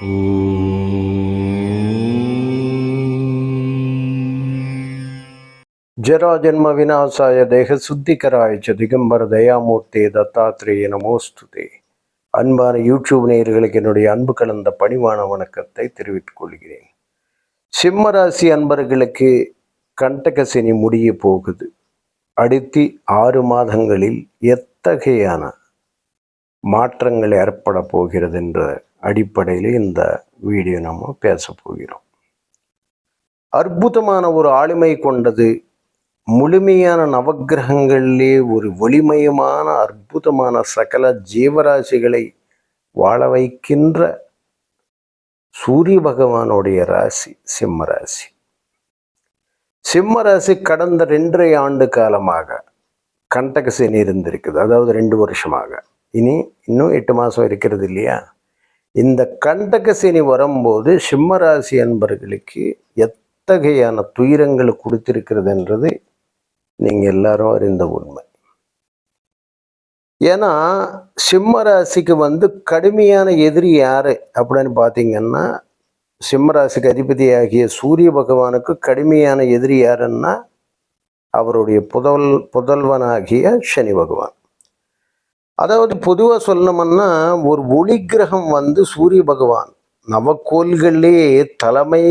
ஜராஜன்ம விநாசாய தேக சுத்திகராய்ச்ச திகம்பர தயாமூர்த்தி தத்தாத்ரேய நமோஸ்துதே. அன்பான யூடியூப் நேயர்களுக்கு என்னுடைய அன்பு கலந்த பணிவான வணக்கத்தை தெரிவித்துக் கொள்கிறேன். சிம்மராசி அன்பர்களுக்கு கண்டகசினி முடிய போகுது. அடுத்து ஆறு மாதங்களில் எத்தகையான மாற்றங்கள் ஏற்பட போகிறது என்ற அடிப்படையில் இந்த வீடியோ நம்ம பேச போகிறோம். அற்புதமான ஒரு ஆளுமை கொண்டது முழுமையான நவக்கிரகங்களிலே ஒரு ஒளிமயமான அற்புதமான சகல ஜீவராசிகளை வாழ வைக்கின்ற சூரிய பகவானுடைய ராசி சிம்ம ராசி. சிம்ம ராசி கடந்த ரெண்டரை ஆண்டு காலமாக கண்டகசேனி இருந்திருக்குது. அதாவது ரெண்டு வருஷமாக. இனி இன்னும் எட்டு மாதம் இருக்கிறது இல்லையா? இந்த கண்டகசேனி வரும்போது சிம்மராசி அன்பர்களுக்கு எத்தகையான துயரங்களை கொடுத்திருக்கிறது என்றது நீங்கள் எல்லாரும் அறிந்த உண்மை. ஏன்னா சிம்மராசிக்கு வந்து கடுமையான எதிரி யார் அப்படின்னு பார்த்தீங்கன்னா சிம்மராசிக்கு அதிபதி அதிபதியாகிய சூரிய பகவானுக்கு கடுமையான எதிரி யாருன்னா அவருடைய புதல் புதல்வனாகிய சனி பகவான். அதாவது பொதுவாக சொல்லணும்னா ஒரு ஒளி கிரகம் வந்து சூரிய பகவான். நவக்கோள்களிலே தலைமை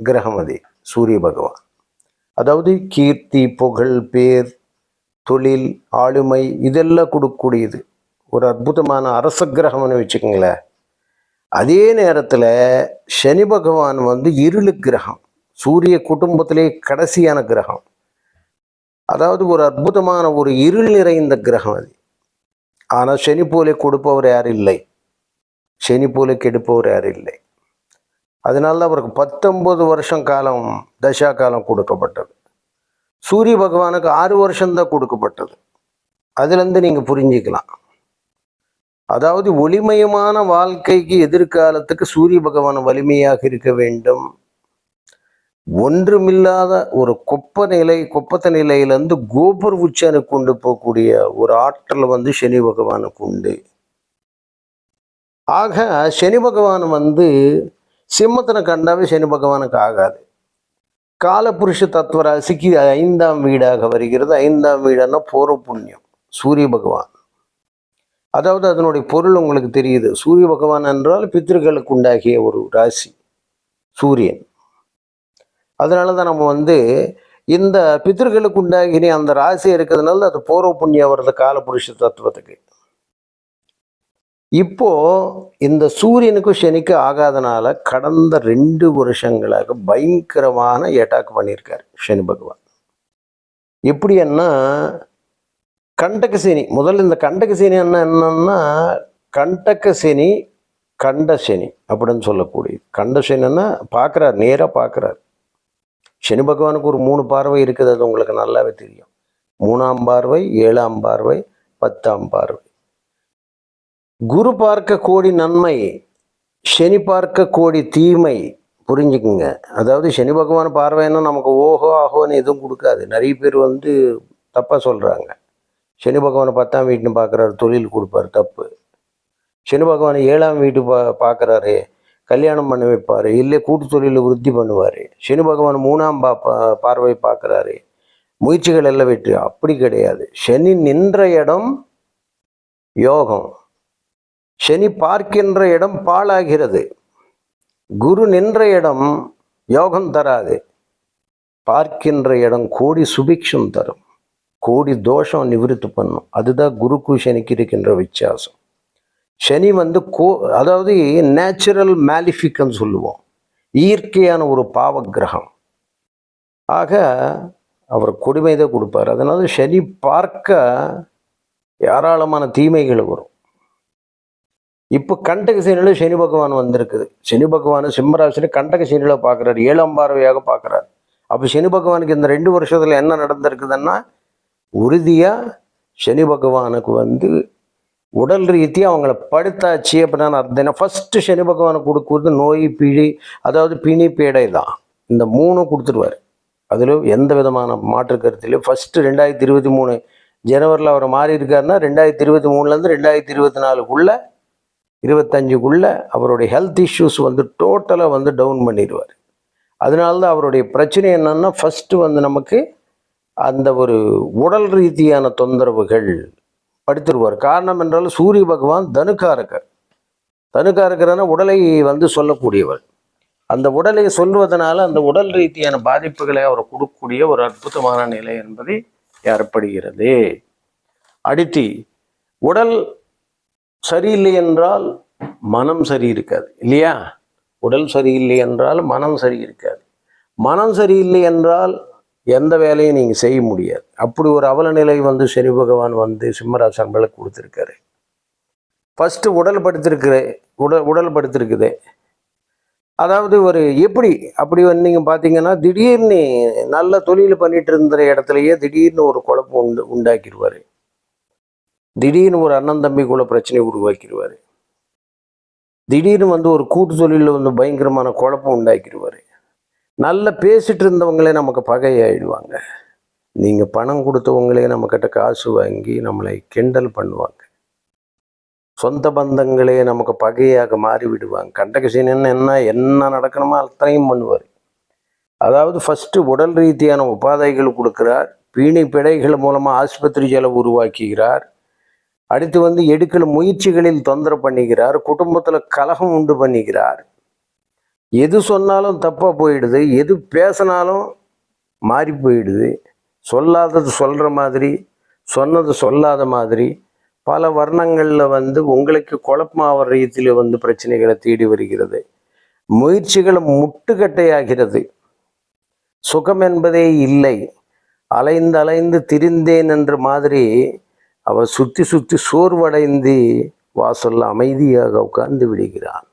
கிரகம் அது சூரிய பகவான். அதாவது கீர்த்தி புகழ் பேர் தொழில் ஆளுமை இதெல்லாம் கொடுக்கக்கூடியது. ஒரு அற்புதமான அரச கிரகம்னு வச்சுக்கோங்களேன். அதே நேரத்தில் சனி பகவான் வந்து இருளு கிரகம் சூரிய குடும்பத்திலே கடைசியான கிரகம். அதாவது ஒரு அற்புதமான ஒரு இருள் நிறைந்த கிரகம் அது. ஆனால் சனி போலே கொடுப்பவர் யாரும் இல்லை. சனி போலே கெடுப்பவர் யாரும் இல்லை. அதனால தான் அவருக்கு பத்தொம்பது வருஷம் காலம் தசா காலம் கொடுக்கப்பட்டது. சூரிய பகவானுக்கு ஆறு வருஷம்தான் கொடுக்கப்பட்டது. அதுலேருந்து நீங்கள் புரிஞ்சிக்கலாம். அதாவது ஒளிமயமான வாழ்க்கைக்கு எதிர்காலத்துக்கு சூரிய பகவான் வலிமையாக இருக்க வேண்டும். ஒன்றுமில்லாத ஒரு கொப்ப நிலை கொப்பத்த நிலையிலேருந்து கோபுர உச்சனை கொண்டு போகக்கூடிய ஒரு ஆற்றல் வந்து சனி பகவானுக்கு உண்டு. ஆக சனி பகவான் வந்து சிம்மத்தனை கண்டாவே சனி பகவானுக்கு ஆகாது. காலபுருஷ தத்துவ ராசிக்கு ஐந்தாம் வீடாக வருகிறது. ஐந்தாம் வீடுன்னா போர புண்ணியம் சூரிய பகவான். அதாவது அதனுடைய பொருள் உங்களுக்கு தெரியுது. சூரிய பகவான் என்றால் பித்திருக்களுக்கு உண்டாகிய ஒரு ராசி சூரியன். அதனால தான் நம்ம வந்து இந்த பித்திருக்களுக்கு உண்டாகினி அந்த ராசி இருக்கிறதுனால அது பூர்வ புண்ணியம் வருது காலபுருஷ தத்துவத்துக்கு. இப்போ இந்த சூரியனுக்கும் சனிக்கும் ஆகாதனால கடந்த ரெண்டு வருஷங்களாக பயங்கரமான அட்டாக் பண்ணியிருக்காரு சனி பகவான். எப்படி என்ன கண்டக சனி முதல்ல இந்த கண்டகசேனி என்ன என்னன்னா கண்டகசேனி கண்ட சனி அப்படின்னு சொல்லக்கூடியது. கண்ட சனின்னா பார்க்குறாரு நேராக பார்க்குறாரு. சனி பகவானுக்கு ஒரு மூணு பார்வை இருக்குது அது உங்களுக்கு நல்லாவே தெரியும். மூணாம் பார்வை ஏழாம் பார்வை பத்தாம் பார்வை. குரு பார்க்க கோடி நன்மை சனி பார்க்க கோடி தீமை புரிஞ்சுக்குங்க. அதாவது சனி பகவான் பார்வைன்னா நமக்கு ஓஹோ ஆஹோன்னு எதுவும் கொடுக்காது. நிறைய பேர் வந்து தப்பாக சொல்கிறாங்க சனி பகவானை பத்தாம் வீட்டுன்னு பார்க்குறாரு தொழில் கொடுப்பாரு தப்பு. சனி பகவான் ஏழாம் வீட்டு பா பார்க்குறாரு கல்யாணம் பண்ண வைப்பார் இல்லை கூட்டு தொழிலில் விருத்தி பண்ணுவார். சனி பகவான் மூணாம் பா பா- பார்வை பார்க்குறாரு. முயற்சிகள் எல்லாம் வெற்றி. அப்படி கிடையாது. சனி நின்ற இடம் யோகம். சனி பார்க்கின்ற இடம் பாழாகிறது. குரு நின்ற இடம் யோகம் தராது. பார்க்கின்ற இடம் கோடி சுபிக்ஷம் தரும். கோடி தோஷம் நிவிருத்தி பண்ணும். அதுதான் குருக்கு சனிக்கு இருக்கின்ற வித்தியாசம். சனி வந்து கோ அதாவது நேச்சுரல் மேலிஃபிக்னு சொல்லுவோம். இயற்கையான ஒரு பாவ கிரகம் ஆக அவர் கொடுமை தான் கொடுப்பார். அதனால சனி பார்க்க ஏராளமான தீமைகள் வரும். இப்போ கண்டக சனியில் சனி பகவான் வந்திருக்குது. சனி பகவான் சிம்மராசியில் கண்டக சனியில் பார்க்குறாரு. ஏழாம் பார்வையாக பார்க்குறாரு. அப்போ சனி பகவானுக்கு இந்த ரெண்டு வருஷத்தில் என்ன நடந்திருக்குதுன்னா உறுதியாக சனி பகவானுக்கு வந்து உடல் ரீதியாக அவங்கள படுத்தாச்சு அப்படின்னா அர்த்தம் ஃபஸ்ட்டு சனி பகவானுக்கு கொடுக்குறது நோய் பிழி அதாவது பிணி பேடை தான். இந்த மூணும் கொடுத்துருவார். அதில் எந்த விதமான மாற்று கருத்துலையும் ஃபஸ்ட்டு ரெண்டாயிரத்தி இருபத்தி மூணு ஜனவரியில் அவர் மாறி இருக்காருன்னா ரெண்டாயிரத்தி இருபத்தி மூணுலேருந்து ரெண்டாயிரத்தி இருபத்தி நாலுக்குள்ளே இருபத்தஞ்சுக்குள்ள அவருடைய ஹெல்த் இஷ்யூஸ் வந்து டோட்டலாக வந்து டவுன் பண்ணிடுவார். அதனால தான் அவருடைய பிரச்சனை என்னன்னா ஃபஸ்ட்டு வந்து நமக்கு அந்த ஒரு உடல் ரீதியான தொந்தரவுகள் படித்திருவார். காரணம் என்றால் சூரிய பகவான் தனுக்காரகர். தனுக்காரகரான உடலை வந்து சொல்லக்கூடியவர். அந்த உடலை சொல்வதனால அந்த உடல் ரீதியான பாதிப்புகளை அவர் கொடுக்கக்கூடிய ஒரு அற்புதமான நிலை என்பதை ஏற்படுகிறது. அடுத்து உடல் சரியில்லை என்றால் மனம் சரி இருக்காது இல்லையா? உடல் சரியில்லை என்றால் மனம் சரி இருக்காது. மனம் சரியில்லை என்றால் எந்த வேலையும் நீங்கள் செய்ய முடியாது. அப்படி ஒரு அவலநிலை வந்து சனி பகவான் வந்து சிம்மராசன்களை கொடுத்துருக்காரு. ஃபஸ்ட்டு உடல் படுத்திருக்கிற உடல் உடல் படுத்திருக்குது. அதாவது ஒரு எப்படி அப்படி வந்து நீங்கள் பார்த்தீங்கன்னா திடீர்னு நல்ல தொழில் பண்ணிட்டு இருந்த இடத்துலையே திடீர்னு ஒரு குழப்பம் உண்டு உண்டாக்கிடுவார். திடீர்னு ஒரு அண்ணன் தம்பிக்குள்ள பிரச்சனை உருவாக்கிடுவார். திடீர்னு வந்து ஒரு கூட்டு தொழிலில் வந்து பயங்கரமான குழப்பம் உண்டாக்கிடுவார். நல்ல பேசிட்டு இருந்தவங்களே நமக்கு பகையாயிடுவாங்க. நீங்கள் பணம் கொடுத்தவங்களே நம்மக்கிட்ட காசு வாங்கி நம்மளை கிண்டல் பண்ணுவாங்க. சொந்த பந்தங்களே நமக்கு பகையாக மாறி விடுவாங்க கண்டகசீனன் என்ன என்ன நடக்கணுமோ அத்தனையும் பண்ணுவார். அதாவது ஃபஸ்ட்டு உடல் ரீதியான உபாதைகள் கொடுக்குறார். பீணி பிழைகள் மூலமாக ஆஸ்பத்திரி செலவு உருவாக்குகிறார். அடுத்து வந்து எடுக்கல முயற்சிகளில் தொந்தரவு பண்ணுகிறார் குடும்பத்தில் கலகம் உண்டு பண்ணுகிறார் எது சொன்னாலும் தப்பாக போயிடுது எது பேசினாலும் மாறி போயிடுது. சொல்லாதது சொல்கிற மாதிரி சொன்னது சொல்லாத மாதிரி பல வர்ணங்களில் வந்து உங்களுக்கு குழப்பமாகிற ரீதியில் வந்து பிரச்சனைகளை தேடி வருகிறது. முயற்சிகள் முட்டுக்கட்டையாகிறது. சுகம் என்பதே இல்லை. அலைந்து அலைந்து திரிந்தேன் என்ற மாதிரி அவள் சுற்றி சுற்றி சோர்வடைந்து வாசல்ல அமைதியாக உட்கார்ந்து விடுகிறான்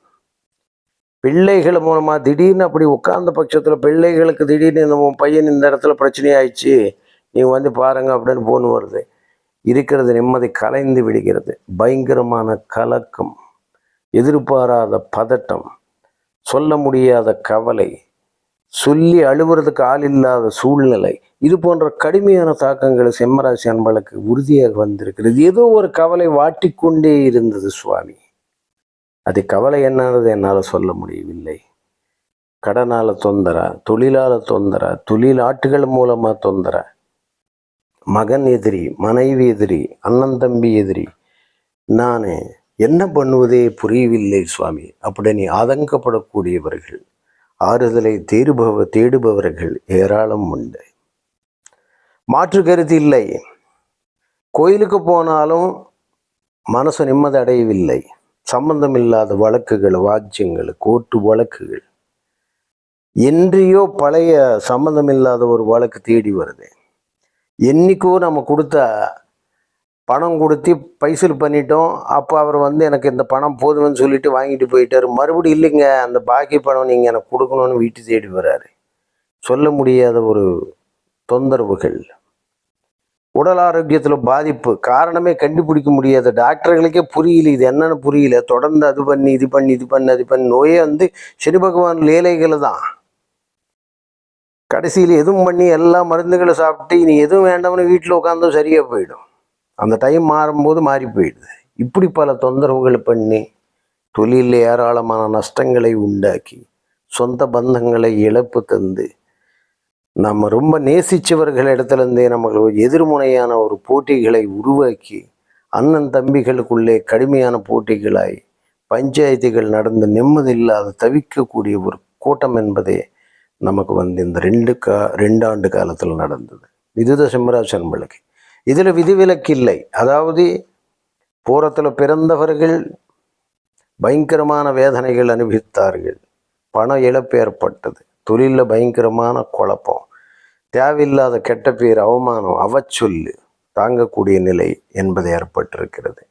பிள்ளைகள் மூலமா திடீர்னு அப்படி உட்கார்ந்த பட்சத்தில் பிள்ளைகளுக்கு திடீர்னு இந்த உன் பையன் இந்த இடத்துல பிரச்சனை ஆயிடுச்சு நீ வந்து பாருங்க அப்படின்னு போன் வருது. இருக்கிறது நிம்மதி கலைந்து விடுகிறது. பயங்கரமான கலக்கம் எதிர்பாராத பதட்டம் சொல்ல முடியாத கவலை சொல்லி அழுவுறதுக்கு ஆள் இல்லாத சூழ்நிலை. இது போன்ற கடுமையான தாக்கங்கள் செம்மராசி அன்பளுக்கு உறுதியாக வந்திருக்கிறது. ஏதோ ஒரு கவலை வாட்டிக்கொண்டே இருந்தது சுவாமி. அது கவலை என்னது என்னால் சொல்ல முடியவில்லை. கடனால் தொந்தரா தொழிலால் தொந்தரா தொழில் ஆட்டுகள் மூலமாக தொந்தர. மகன் எதிரி மனைவி எதிரி அண்ணன் தம்பி எதிரி நான் என்ன பண்ணுவதே புரியவில்லை சுவாமி. அப்படின்னு ஆதங்கப்படக்கூடியவர்கள் ஆறுதலை தேடுபவ தேடுபவர்கள் ஏராளம் உண்டு. மாற்று கருத்து இல்லை. கோயிலுக்கு போனாலும் மனசு நிம்மதி அடையவில்லை. சம்பந்தமில்லாத வழக்குகள் வாஜ்யங்கள் கோர்ட்டு வழக்குகள். என்றையோ பழைய சம்பந்தமில்லாத ஒரு வழக்கு தேடி வருது. என்னைக்கோ நம்ம கொடுத்த பணம் கொடுத்து பைசல் பண்ணிட்டோம். அப்போ அவர் வந்து எனக்கு இந்த பணம் போதும்னு சொல்லிட்டு வாங்கிட்டு போயிட்டார். மறுபடியும் இல்லைங்க அந்த பாக்கி பணம் நீங்கள் எனக்கு கொடுக்கணும்னு வீட்டு தேடி வர்றாரு சொல்ல முடியாத ஒரு தொந்தரவுகள். உடல் ஆரோக்கியத்தில் பாதிப்பு. காரணமே கண்டுபிடிக்க முடியாது. டாக்டர்களுக்கே புரியல இது என்னன்னு புரியல. தொடர்ந்து அது பண்ணி இது பண்ணி இது பண்ணி அது பண்ணி. நோயே வந்து சனி பகவான் லீலைகள் தான். கடைசியில் எதுவும் பண்ணி எல்லா மருந்துகளை சாப்பிட்டு இனி எதுவும் வேண்டாம்னு வீட்டில் உட்காந்தும் சரியாக போயிடும். அந்த டைம் மாறும்போது மாறி போயிடுது. இப்படி பல தொந்தரவுகள் பண்ணி தொழிலில் ஏராளமான நஷ்டங்களை உண்டாக்கி சொந்த பந்தங்களை இழப்பு தந்து நம்ம ரொம்ப நேசித்தவர்கள் இடத்துலேருந்தே நமக்கு எதிர்முனையான ஒரு போட்டிகளை உருவாக்கி அண்ணன் தம்பிகளுக்குள்ளே கடுமையான போட்டிகளாய் பஞ்சாயத்துகள் நடந்து நிம்மதி இல்லாத தவிக்கக்கூடிய ஒரு கூட்டம் என்பதே நமக்கு வந்து இந்த ரெண்டு கா ரெண்டு ஆண்டு காலத்தில் நடந்தது. இதுதான் சிம்மராஜ் விளக்கு. இதில் விதிவிலக்கு இல்லை. அதாவது போரத்தில் பிறந்தவர்கள் பயங்கரமான வேதனைகள் அனுபவித்தார்கள். பண இழப்பு ஏற்பட்டது. தொழிலில் பயங்கரமான குழப்பம். தேவையில்லாத கெட்ட பேர் அவமானம் அவச்சொல்லு தாங்கக்கூடிய நிலை என்பது ஏற்பட்டிருக்கிறது.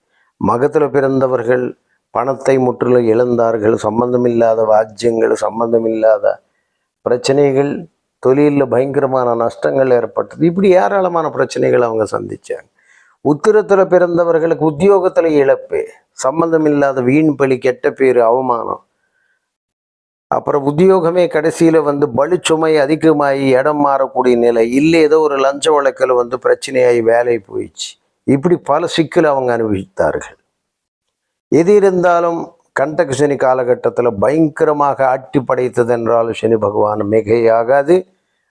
மகத்தில் பிறந்தவர்கள் பணத்தை முற்றிலும் இழந்தார்கள் சம்பந்தமில்லாத வாஜ்யங்கள் சம்பந்தமில்லாத பிரச்சனைகள் தொழிலில் பயங்கரமான நஷ்டங்கள் ஏற்பட்டது. இப்படி ஏராளமான பிரச்சனைகள் அவங்க சந்தித்தாங்க உத்திரத்தில் பிறந்தவர்களுக்கு உத்தியோகத்தில் இழப்பு சம்பந்தமில்லாத வீண் பலி கெட்ட பேர் அவமானம் அப்புறம் உத்தியோகமே கடைசியில் வந்து பலுச்சுமை அதிகமாகி இடம் மாறக்கூடிய நிலை. இல்லை ஏதோ ஒரு லஞ்ச வழக்கில் வந்து பிரச்சனையாகி வேலை போயிடுச்சு. இப்படி பல சிக்கல் அவங்க அனுபவித்தார்கள். எது இருந்தாலும் கண்டக சனி காலகட்டத்தில் பயங்கரமாக ஆட்டி படைத்தது என்றாலும் சனி பகவான் மிகையாகாது.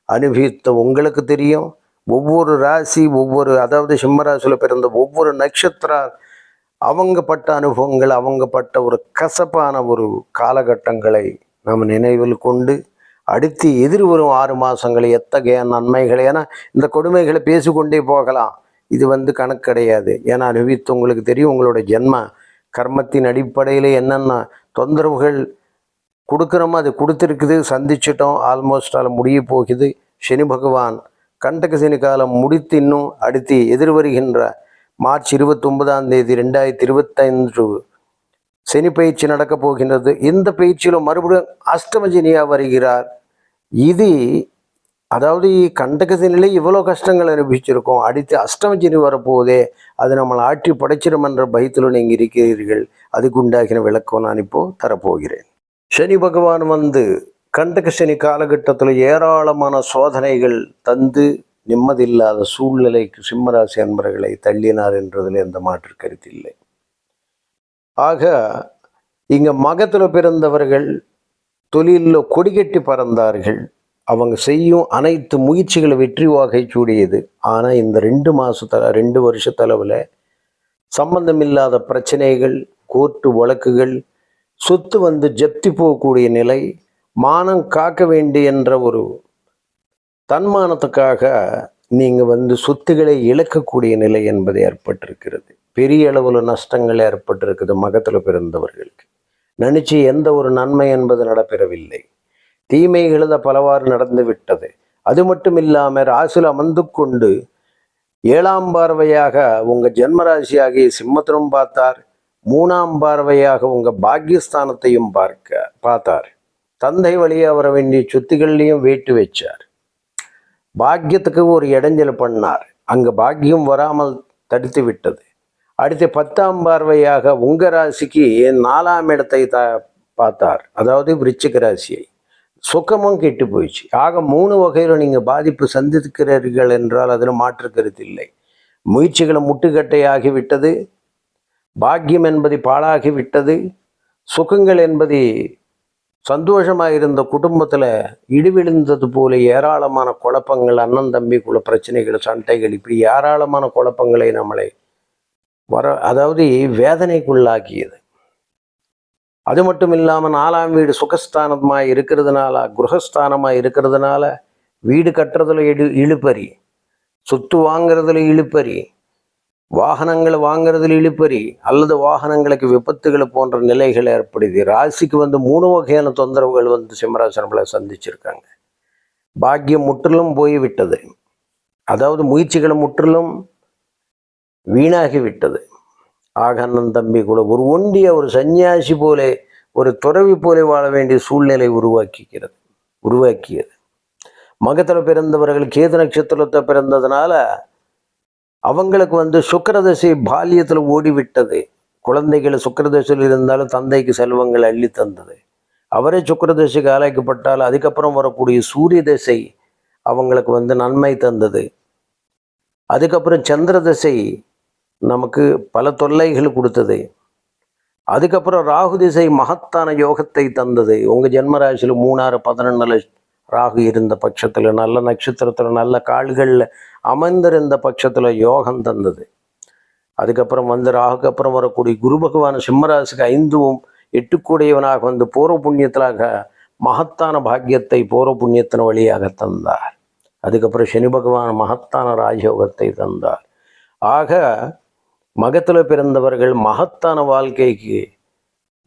அனுபவித்த உங்களுக்கு தெரியும். ஒவ்வொரு ராசி ஒவ்வொரு அதாவது சிம்மராசியில் பிறந்த ஒவ்வொரு நட்சத்திரம் அவங்க பட்ட அனுபவங்கள் அவங்க பட்ட ஒரு கசப்பான ஒரு காலகட்டங்களை நாம் நினைவில் கொண்டு அடுத்து எதிர்வரும் ஆறு மாதங்கள் எத்தகைய நன்மைகள் ஏன்னா இந்த கொடுமைகளை பேசிக்கொண்டே போகலாம். இது வந்து கணக்கு கிடையாது. ஏன்னா அனுபவித்து உங்களுக்கு தெரியும் உங்களோட ஜென்ம கர்மத்தின் அடிப்படையில் என்னென்ன தொந்தரவுகள் கொடுக்குறோமோ அது கொடுத்துருக்குது சந்திச்சிட்டோம் ஆல்மோஸ்ட் அதில் முடிய போகுது. சனி பகவான் கண்டக சனி காலம் முடித்து இன்னும் அடுத்து எதிர்வருகின்ற மார்ச் இருபத்தொன்பதாம் தேதி ரெண்டாயிரத்தி இருபத்தைந்து சனி பயிற்சி நடக்கப் போகின்றது. இந்த பயிற்சியிலும் மறுபடியும் அஷ்டமஜினியா வருகிறார். இது அதாவது கண்டகத்தினிலே இவ்வளோ கஷ்டங்கள் அனுபவிச்சிருக்கோம். அடுத்து அஷ்டமஜினி வரப்போதே அது நம்மளை ஆட்டி படைச்சிடும் என்ற பயத்தில் நீங்கள் இருக்கிறீர்கள். அதுக்கு உண்டாகின விளக்கம் நான் இப்போ தரப்போகிறேன். சனி பகவான் வந்து கண்டக சனி காலகட்டத்தில் ஏராளமான சோதனைகள் தந்து நிம்மதியில்லாத சூழ்நிலைக்கு சிம்மராசி அன்பர்களை தள்ளினார் என்றதில் எந்த மாற்று கருத்தில்லை ஆக இங்கே மகத்தில் பிறந்தவர்கள் தொழிலில் கொடிகட்டி பறந்தார்கள். அவங்க செய்யும் அனைத்து முயற்சிகளை வெற்றி வாகை சூடியது. ஆனால் இந்த ரெண்டு மாதத்த ரெண்டு வருஷத்தளவில் சம்பந்தமில்லாத பிரச்சனைகள் கோர்ட்டு வழக்குகள் சொத்து வந்து ஜப்தி போகக்கூடிய நிலை மானம் காக்க வேண்டிய என்ற ஒரு தன்மானத்துக்காக நீங்கள் வந்து சொத்துக்களை இழக்கக்கூடிய நிலை என்பது ஏற்பட்டிருக்கிறது. பெரிய அளவில் நஷ்டங்கள் ஏற்பட்டிருக்குது மகத்தில் பிறந்தவர்களுக்கு. நினச்சி எந்த ஒரு நன்மை என்பது நடைபெறவில்லை தீமைகளில் பலவாறு நடந்து விட்டது. அது மட்டும் இல்லாமல் ராசியில் அமர்ந்து கொண்டு ஏழாம் பார்வையாக உங்கள் ஜென்மராசியாகிய சிம்மத்திலும் பார்த்தார். மூணாம் பார்வையாக உங்கள் பாக்கியஸ்தானத்தையும் பார்க்க பார்த்தார். தந்தை வழியாக வர வேண்டிய சொத்துக்கள்லையும் வேட்டு வச்சார். பாக்கியத்துக்கு ஒரு இடைஞ்சல் பண்ணார். அங்கே பாக்கியம் வராமல் தடுத்து விட்டது. அடுத்து பத்தாம் பார்வையாக உங்க ராசிக்கு நாலாம் இடத்தை த பார்த்தார். அதாவது விருச்சிக ராசியை. சுகமும் கெட்டு போயிடுச்சு. ஆக மூணு வகையில் நீங்கள் பாதிப்பு சந்திக்கிறீர்கள் என்றால் அதில் மாற்று கருத்து இல்லை. முயற்சிகளை முட்டுக்கட்டையாகி விட்டது. பாக்கியம் என்பது பாழாகி விட்டது. சுகங்கள் என்பது சந்தோஷமாக இருந்த குடும்பத்தில் இடிவிழுந்தது போல ஏராளமான குழப்பங்கள் அண்ணன் தம்பிக்குள்ள பிரச்சனைகள் சண்டைகள் இப்படி ஏராளமான குழப்பங்களை நம்மளை வர அதாவது வேதனைக்குள்ளாக்கியது. அது மட்டும் இல்லாமல் நாலாம் வீடு சுகஸ்தானமாக இருக்கிறதுனால குருகஸ்தானமாக இருக்கிறதுனால வீடு கட்டுறதுல இழு இழுப்பறி சொத்து வாங்குறதுல இழுப்பறி வாகனங்களை வாங்குறதுல இழுப்பறி அல்லது வாகனங்களுக்கு விபத்துகள் போன்ற நிலைகள் ஏற்படுது. ராசிக்கு வந்து மூணு வகையான தொந்தரவுகள் வந்து சிம்மராசனங்களை சந்திச்சிருக்காங்க. பாக்கியம் முற்றிலும் போய் விட்டது அதாவது முயற்சிகளை முற்றிலும் வீணாகி விட்டது ஆகண்ணன் தம்பி கூட ஒரு ஒண்டிய ஒரு சன்னியாசி போல ஒரு துறவி போல வாழ வேண்டிய சூழ்நிலை உருவாக்கிக்கிறது உருவாக்கியது. மகத்தில் பிறந்தவர்கள் கேது நட்சத்திரத்தை பிறந்ததுனால அவங்களுக்கு வந்து சுக்கரதசை பால்யத்தில் ஓடிவிட்டது. குழந்தைகள் சுக்கரதசையில் இருந்தாலும் தந்தைக்கு செல்வங்கள் அள்ளி தந்தது. அவரே சுக்கரதசைக்கு ஆளாக்கப்பட்டால் அதுக்கப்புறம் வரக்கூடிய சூரிய தசை அவங்களுக்கு வந்து நன்மை தந்தது. அதுக்கப்புறம் சந்திர தசை நமக்கு பல தொல்லைகள் கொடுத்தது. அதுக்கப்புறம் ராகு திசை மகத்தான யோகத்தை தந்தது. உங்கள் ஜென்மராசியில் மூணாறு பதினொன்றில் ராகு இருந்த பட்சத்தில் நல்ல நட்சத்திரத்தில் நல்ல கால்களில் அமர்ந்திருந்த பட்சத்தில் யோகம் தந்தது. அதுக்கப்புறம் வந்து ராகுக்கு அப்புறம் வரக்கூடிய குரு பகவான் சிம்மராசுக்கு ஐந்துவும் எட்டுக்கூடியவனாக வந்து பூர்வ புண்ணியத்திலாக மகத்தான பாக்கியத்தை பூர்வ புண்ணியத்தின் வழியாக தந்தார். அதுக்கப்புறம் சனி பகவான் மகத்தான ராஜயோகத்தை தந்தார். ஆக மகத்தில் பிறந்தவர்கள் மகத்தான வாழ்க்கைக்கு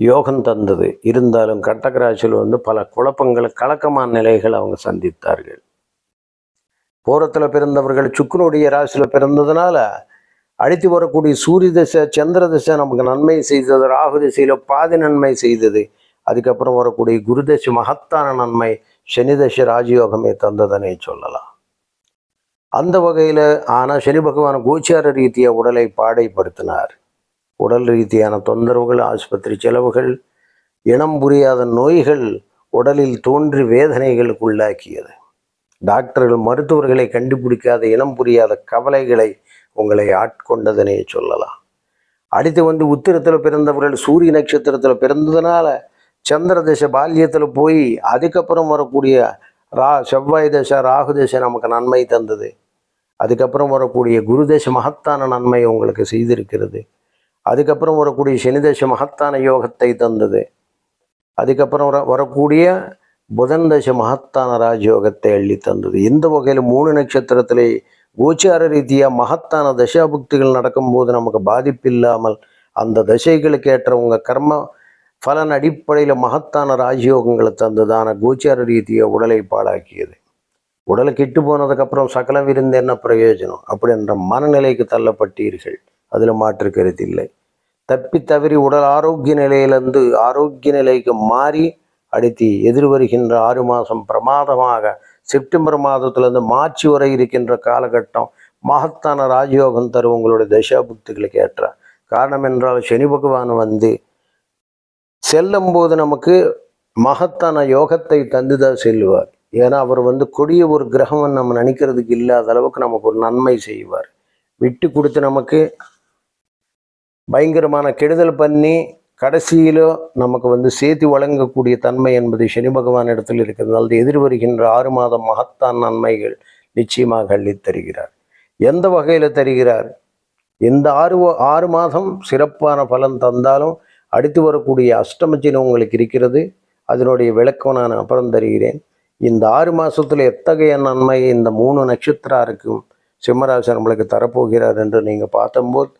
யோகம் தந்தது. இருந்தாலும் கட்டகராசியில் வந்து பல குழப்பங்கள் கலக்கமான நிலைகள் அவங்க சந்தித்தார்கள். போரத்தில் பிறந்தவர்கள் சுக்குனுடைய ராசியில் பிறந்ததுனால அழித்து வரக்கூடிய சூரிய திசை சந்திர திசை நமக்கு நன்மை செய்தது ராகு திசையில் பாதி நன்மை செய்தது. அதுக்கப்புறம் வரக்கூடிய குருதசி மகத்தான நன்மை சனிதசி ராஜயோகமே தந்ததனை சொல்லலாம். அந்த வகையில் ஆனால் சனி பகவான் கோச்சார ரீதியாக உடலை பாடைப்படுத்தினார் உடல் ரீதியான தொந்தரவுகள் ஆஸ்பத்திரி செலவுகள் இனம் புரியாத நோய்கள் உடலில் தோன்றி வேதனைகளுக்கு உள்ளாக்கியது. டாக்டர்கள் மருத்துவர்களை கண்டுபிடிக்காத இனம் புரியாத கவலைகளை உங்களை ஆட்கொண்டதனே சொல்லலாம். அடுத்து வந்து உத்திரத்தில் பிறந்தவர்கள் சூரிய நட்சத்திரத்தில் பிறந்ததுனால சந்திர தசை பால்யத்தில் போய் அதுக்கப்புறம் வரக்கூடிய ரா செவ்வாய் தசை ராகு தசை நமக்கு நன்மை தந்தது. அதுக்கப்புறம் வரக்கூடிய குரு தசை மகத்தான நன்மை உங்களுக்கு செய்திருக்கிறது. அதுக்கப்புறம் வரக்கூடிய சனிதசை மகத்தான யோகத்தை தந்தது. அதுக்கப்புறம் வர வரக்கூடிய புதன் தசை மகத்தான ராஜயோகத்தை அள்ளி தந்தது. இந்த வகையில் மூணு நட்சத்திரத்திலே கோச்சார ரீதியாக மகத்தான தசாபுக்திகள் நடக்கும்போது நமக்கு பாதிப்பு இல்லாமல் அந்த தசைகளுக்கு ஏற்ற உங்கள் கர்ம பலன் அடிப்படையில் மகத்தான ராஜயோகங்களை தந்ததான கோச்சார ரீதியாக உடலை பாழாக்கியது. உடலை கெட்டு போனதுக்கப்புறம் சகல விருந்து என்ன பிரயோஜனம்? அப்படின்ற மனநிலைக்கு தள்ளப்பட்டீர்கள். அதில் மாற்று கருத்தில்லை தப்பி தவறி உடல் ஆரோக்கிய நிலையிலிருந்து ஆரோக்கிய நிலைக்கு மாறி அடுத்து எதிர் வருகின்ற ஆறு மாதம் பிரமாதமாக செப்டம்பர் மாதத்திலிருந்து மார்ச் வரை இருக்கின்ற காலகட்டம் மகத்தான ராஜயோகம் தரும் உங்களுடைய தசாபுக்திகளுக்கு ஏற்ற. காரணம் என்றால் சனி பகவான் வந்து செல்லும் போது நமக்கு மகத்தான யோகத்தை தந்துதான் செல்வார். ஏன்னா அவர் வந்து கொடிய ஒரு கிரகம் நம்ம நினைக்கிறதுக்கு இல்லாத அளவுக்கு நமக்கு ஒரு நன்மை செய்வார். விட்டு கொடுத்து நமக்கு பயங்கரமான கெடுதல் பண்ணி கடைசியிலோ நமக்கு வந்து சேர்த்து வழங்கக்கூடிய தன்மை என்பது சனி பகவான் இடத்தில் இருக்கிறதுனால எதிர் வருகின்ற ஆறு மாதம் மகத்தான் நன்மைகள் நிச்சயமாக அள்ளித் தருகிறார். எந்த வகையில் தருகிறார்? இந்த ஆறு ஆறு மாதம் சிறப்பான பலன் தந்தாலும் அடுத்து வரக்கூடிய அஷ்டமச்சின் உங்களுக்கு இருக்கிறது. அதனுடைய விளக்கம் நான் அப்புறம் தருகிறேன். இந்த ஆறு மாதத்தில் எத்தகைய நன்மை இந்த மூணு நட்சத்திராருக்கும் சிம்மராசி நம்மளுக்கு தரப்போகிறார் என்று நீங்கள் பார்த்தம்போது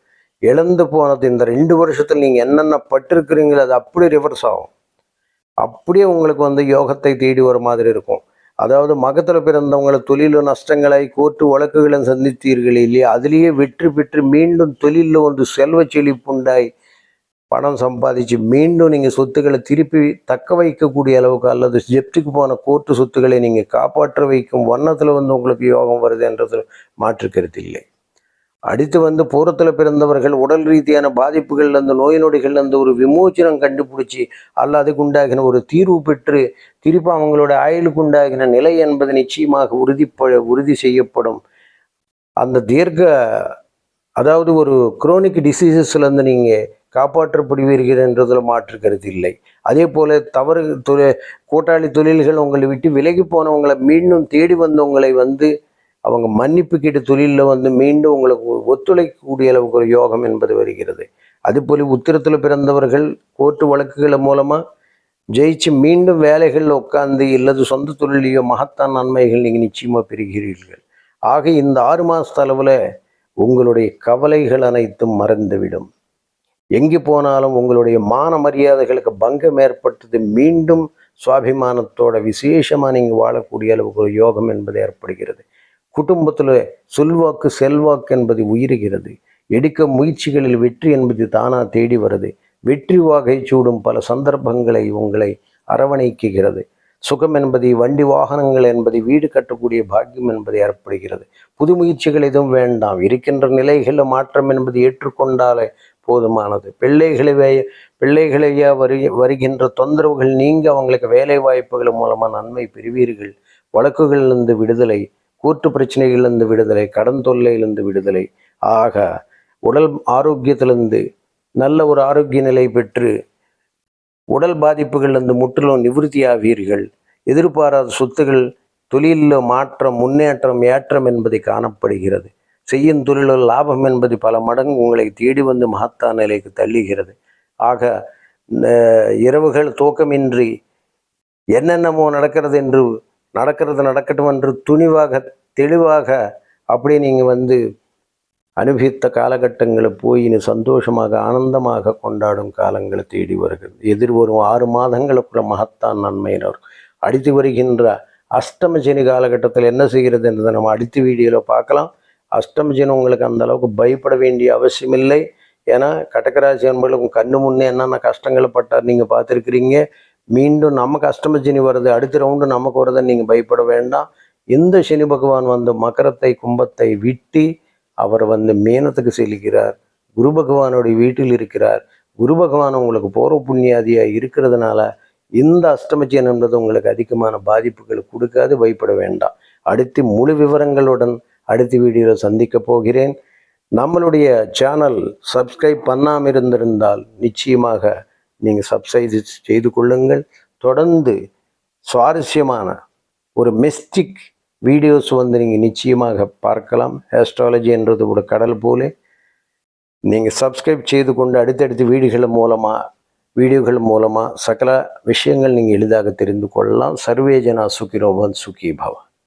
இழந்து போனது. இந்த ரெண்டு வருஷத்தில் நீங்கள் என்னென்ன பட்டிருக்கிறீங்களோ அது அப்படி ரிவர்ஸ் ஆகும். அப்படியே உங்களுக்கு வந்து யோகத்தை தேடி வர மாதிரி இருக்கும். அதாவது மகத்தில் பிறந்தவங்களை தொழிலும் நஷ்டங்களை கோர்ட்டு வழக்குகளும் சந்தித்தீர்கள் இல்லையா? அதுலேயே வெற்றி பெற்று மீண்டும் தொழிலில் வந்து செல்வ செழிப்புண்டாய் பணம் சம்பாதிச்சு மீண்டும் நீங்கள் சொத்துக்களை திருப்பி தக்க வைக்கக்கூடிய அளவுக்கு அல்லது ஜெப்டிக்கு போன கோர்ட்டு சொத்துக்களை நீங்கள் காப்பாற்ற வைக்கும் வண்ணத்தில் வந்து உங்களுக்கு யோகம் வருது என்றது மாற்று இல்லை. அடுத்து வந்து பூரத்தில் பிறந்தவர்கள் உடல் ரீதியான பாதிப்புகள் அந்த நோய் நொடிகள் அந்த ஒரு விமோச்சனம் கண்டுபிடிச்சி அல்ல அதுக்கு உண்டாகின ஒரு தீர்வு பெற்று திருப்பி அவங்களோட ஆயுளுக்கு உண்டாகின நிலை என்பது நிச்சயமாக உறுதிப்ப உறுதி செய்யப்படும். அந்த தீர்க்க அதாவது ஒரு குரோனிக் டிசீசஸ்லேருந்து நீங்கள் காப்பாற்றப்படுவீர்கள் என்றதில் மாற்று கருத்து இல்லை. அதே போல் தவறு தொழில் கூட்டாளி தொழில்கள் உங்களை விட்டு விலகி போனவங்களை மீண்டும் தேடி வந்தவங்களை வந்து அவங்க மன்னிப்பு கேட்டு தொழிலில் வந்து மீண்டும் உங்களுக்கு ஒத்துழைக்கக்கூடிய அளவுக்கு ஒரு யோகம் என்பது வருகிறது. அதுபோல் உத்திரத்தில் பிறந்தவர்கள் கோர்ட்டு வழக்குகள் மூலமாக ஜெயிச்சு மீண்டும் வேலைகளில் உட்காந்து இல்லது சொந்த தொழிலையோ மகத்தான் நன்மைகள் நீங்கள் நிச்சயமாக பெறுகிறீர்கள். ஆக இந்த ஆறு மாதத்து அளவில் உங்களுடைய கவலைகள் அனைத்தும் மறந்துவிடும். எங்கே போனாலும் உங்களுடைய மான மரியாதைகளுக்கு பங்கம் ஏற்பட்டது மீண்டும் சுவாபிமானத்தோட விசேஷமாக நீங்கள் வாழக்கூடிய அளவுக்கு ஒரு யோகம் என்பது ஏற்படுகிறது. குடும்பத்தில் சொல்வாக்கு செல்வாக்கு என்பது உயிருகிறது. எடுக்க முயற்சிகளில் வெற்றி என்பது தானாக தேடி வருது. வெற்றி வாகை சூடும் பல சந்தர்ப்பங்களை உங்களை அரவணைக்குகிறது. சுகம் என்பது வண்டி வாகனங்கள் என்பது வீடு கட்டக்கூடிய பாக்கியம் என்பது ஏற்படுகிறது. புது முயற்சிகள் எதுவும் வேண்டாம். இருக்கின்ற நிலைகளில் மாற்றம் என்பது ஏற்றுக்கொண்டாலே போதுமானது. பிள்ளைகளை பிள்ளைகளையே பிள்ளைகளையா வரு வருகின்ற தொந்தரவுகள் நீங்க அவங்களுக்கு வேலை வாய்ப்புகள் மூலமாக நன்மை பெறுவீர்கள். வழக்குகளிலிருந்து விடுதலை கூட்டு பிரச்சனைகளிலிருந்து விடுதலை கடன் தொல்லையிலிருந்து விடுதலை. ஆக உடல் ஆரோக்கியத்திலிருந்து நல்ல ஒரு ஆரோக்கிய நிலை பெற்று உடல் பாதிப்புகளிலிருந்து முற்றிலும் நிவிருத்தியாவீர்கள். எதிர்பாராத சொத்துகள் தொழிலில் மாற்றம் முன்னேற்றம் ஏற்றம் என்பதை காணப்படுகிறது. செய்யும் தொழிலில் லாபம் என்பது பல மடங்கு உங்களை தேடி வந்து மகத்தான நிலைக்கு தள்ளுகிறது. ஆக இரவுகள் தூக்கமின்றி என்னென்னமோ நடக்கிறது என்று நடக்கிறது நடக்கட்டும் என்று துணிவாக தெளிவாக அப்படியே நீங்கள் வந்து அனுபவித்த காலகட்டங்களை போய் இனி சந்தோஷமாக ஆனந்தமாக கொண்டாடும் காலங்களை தேடி வருகிறது. எதிர்வரும் ஆறு மாதங்களுக்குள்ள மகத்தான் நன்மையினர் அடித்து வருகின்ற அஷ்டமஜனி காலகட்டத்தில் என்ன செய்கிறது என்றதை நம்ம அடுத்த வீடியோவில் பார்க்கலாம். அஷ்டம உங்களுக்கு அந்த அளவுக்கு பயப்பட வேண்டிய அவசியமில்லை. ஏன்னா கடகராசி என்பர்களுக்கு கண்ணு முன்னே என்னென்ன கஷ்டங்களை பட்டார் நீங்கள் பார்த்துருக்கிறீங்க. மீண்டும் நமக்கு அஷ்டம சனி வருது அடுத்த ரவுண்டு நமக்கு வருதுன்னு நீங்கள் பயப்பட வேண்டாம். இந்த சனி பகவான் வந்து மக்கரத்தை கும்பத்தை விட்டு அவர் வந்து மேனத்துக்கு செல்கிறார் குரு பகவானுடைய வீட்டில் இருக்கிறார் குரு பகவான் உங்களுக்கு பூர்வ புண்ணியாதியாக இருக்கிறதுனால இந்த அஷ்டமச்சியன் என்பது உங்களுக்கு அதிகமான பாதிப்புகளை கொடுக்காது பயப்பட வேண்டாம். அடுத்து முழு விவரங்களுடன் அடுத்த வீடியோவில் சந்திக்க போகிறேன். நம்மளுடைய சேனல் சப்ஸ்கிரைப் பண்ணாமல் இருந்திருந்தால் நிச்சயமாக நீங்கள் சப்ஸ்கிரைஸ் செய்து கொள்ளுங்கள். தொடர்ந்து சுவாரஸ்யமான ஒரு மிஸ்டிக் வீடியோஸ் வந்து நீங்கள் நிச்சயமாக பார்க்கலாம். ஆஸ்ட்ராலஜி என்றது கூட கடல் போல. நீங்கள் சப்ஸ்கிரைப் செய்து கொண்டு அடுத்தடுத்து வீடியோகள் மூலமாக வீடியோகள் மூலமாக சகல விஷயங்கள் நீங்கள் எளிதாக தெரிந்து கொள்ளலாம். சர்வேஜனா சுகிரோபன் சுகி பவன்